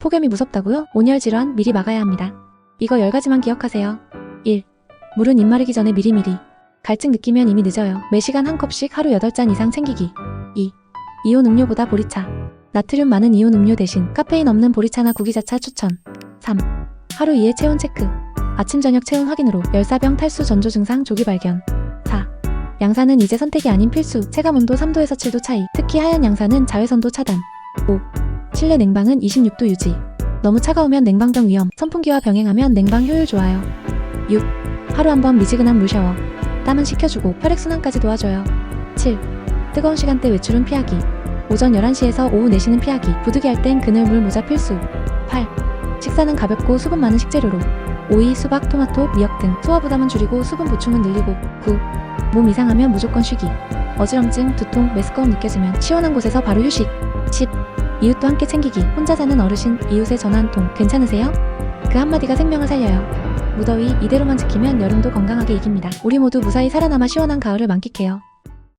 폭염이 무섭다고요? 온열 질환 미리 막아야 합니다. 이거 10가지만 기억하세요. 1. 물은 입 마르기 전에 미리미리. 갈증 느끼면 이미 늦어요. 매시간 한 컵씩 하루 8잔 이상 챙기기. 2. 이온 음료보다 보리차. 나트륨 많은 이온 음료 대신 카페인 없는 보리차나 구기자차 추천. 3. 하루 2회 체온 체크. 아침 저녁 체온 확인으로 열사병 탈수 전조 증상 조기 발견. 4. 양산은 이제 선택이 아닌 필수. 체감 온도 3도에서 7도 차이. 특히 하얀 양산은 자외선도 차단. 5. 실내 냉방은 26도 유지. 너무 차가우면 냉방병 위험. 선풍기와 병행하면 냉방 효율 좋아요. 6. 하루 한 번 미지근한 물 샤워. 땀은 식혀주고 혈액순환까지 도와줘요. 7. 뜨거운 시간대 외출은 피하기. 오전 11시에서 오후 4시는 피하기. 부득이 할 땐 그늘 물 모자 필수. 8. 식사는 가볍고 수분 많은 식재료로. 오이, 수박, 토마토, 미역 등 소화 부담은 줄이고 수분 보충은 늘리고. 9. 몸 이상하면 무조건 쉬기. 어지럼증, 두통, 메스꺼움 느껴지면 시원한 곳에서 바로 휴식. 10. 이웃도 함께 챙기기. 혼자 사는 어르신, 이웃의 전화 한 통. 괜찮으세요? 그 한마디가 생명을 살려요. 무더위 이대로만 지키면 여름도 건강하게 이깁니다. 우리 모두 무사히 살아남아 시원한 가을을 만끽해요.